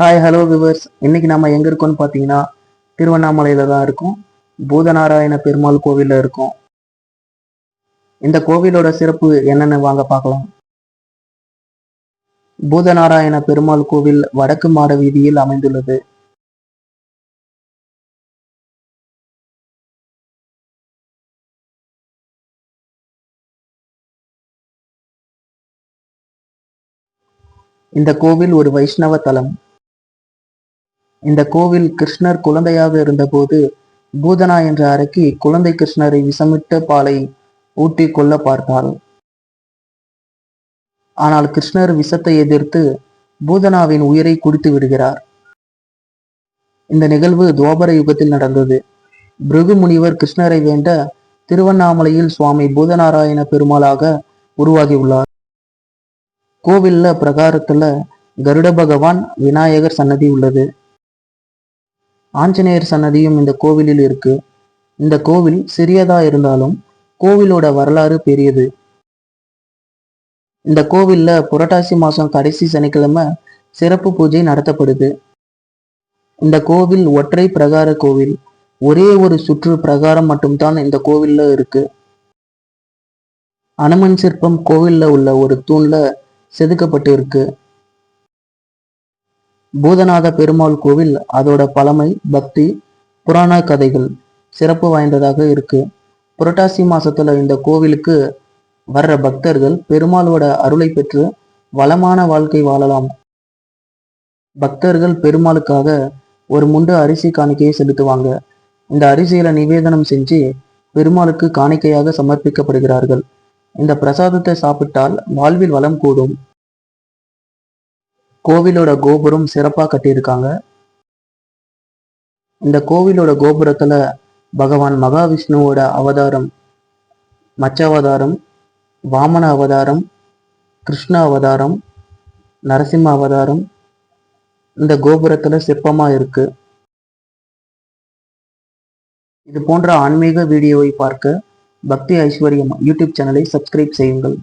Hi hello viewers இன்னைக்கு நம்ம எங்கே இருக்கோம்னு பார்த்தீங்கன்னா திருவண்ணாமலையில் தான் இருக்கோம். பூதநாராயண பெருமாள் கோவிலில் இருக்கோம். இந்த கோவிலோட சிறப்பு என்னென்னு வாங்க பார்க்கலாம். பூதநாராயண பெருமாள் கோவில் வடக்கு மாட வீதியில் அமைந்துள்ளது. இந்த கோவில் ஒரு வைஷ்ணவ தலம். இந்த கோவில் கிருஷ்ணர் குழந்தையாக இருந்தபோது பூதனா என்ற அரக்கி குழந்தை கிருஷ்ணரை விஷமிட்ட பாலை ஊட்டி கொல்ல பார்த்தாள். ஆனால் கிருஷ்ணர் விஷத்தை எதிர்த்து பூதனாவின் உயிரை குடித்து விடுகிறார். இந்த நிகழ்வு துவாபர யுகத்தில் நடந்தது. பிருகு முனிவர் கிருஷ்ணரை வேண்ட திருவண்ணாமலையில் சுவாமி பூதநாராயண பெருமாளாக உருவாகியுள்ளார். கோவில்ல பிரகாரத்துல கருட பகவான் விநாயகர் சன்னதி உள்ளது. ஆஞ்சநேயர் சன்னதியும் இந்த கோவிலில் இருக்கு. இந்த கோவில் சிறியதா இருந்தாலும் கோவிலோட வரலாறு பெரியது. இந்த கோவில்ல புரட்டாசி மாசம் கடைசி சனிக்கிழமை சிறப்பு பூஜை நடத்தப்படுது. இந்த கோவில் ஒற்றை பிரகார கோவில். ஒரே ஒரு சுற்று பிரகாரம் மட்டும்தான் இந்த கோவில்ல இருக்கு. அனுமன் சிற்பம் கோவில்ல உள்ள ஒரு தூண்ல செதுக்கப்பட்டு இருக்கு பூதநாத பெருமாள் கோவில் அதோட பழமை பக்தி புராண கதைகள் சிறப்பு வாய்ந்ததாக இருக்கு. புரட்டாசி மாசத்துல இந்த கோவிலுக்கு வர்ற பக்தர்கள் பெருமாளோட அருளை பெற்று வளமான வாழ்க்கை வாழலாம். பக்தர்கள் பெருமாளுக்காக ஒரு முண்டு அரிசி காணிக்கையை செலுத்துவாங்க. இந்த அரிசியில நிவேதனம் செஞ்சு பெருமாளுக்கு காணிக்கையாக சமர்ப்பிக்கப்படுகிறார்கள். இந்த பிரசாதத்தை சாப்பிட்டால் வாழ்வில் வளம் கூடும். கோவிலோட கோபுரம் சிறப்பாக கட்டியிருக்காங்க. இந்த கோவிலோட கோபுரத்துல பகவான் மகாவிஷ்ணுவோட அவதாரம் மச்ச அவதாரம் வாமன அவதாரம் கிருஷ்ண அவதாரம் நரசிம்ம அவதாரம் இந்த கோபுரத்தில் சிற்பமாக இருக்கு. இது போன்ற ஆன்மீக வீடியோவை பார்க்க பக்தி ஐஸ்வர்யம் யூடியூப் சேனலை சப்ஸ்கிரைப் செய்யுங்கள்.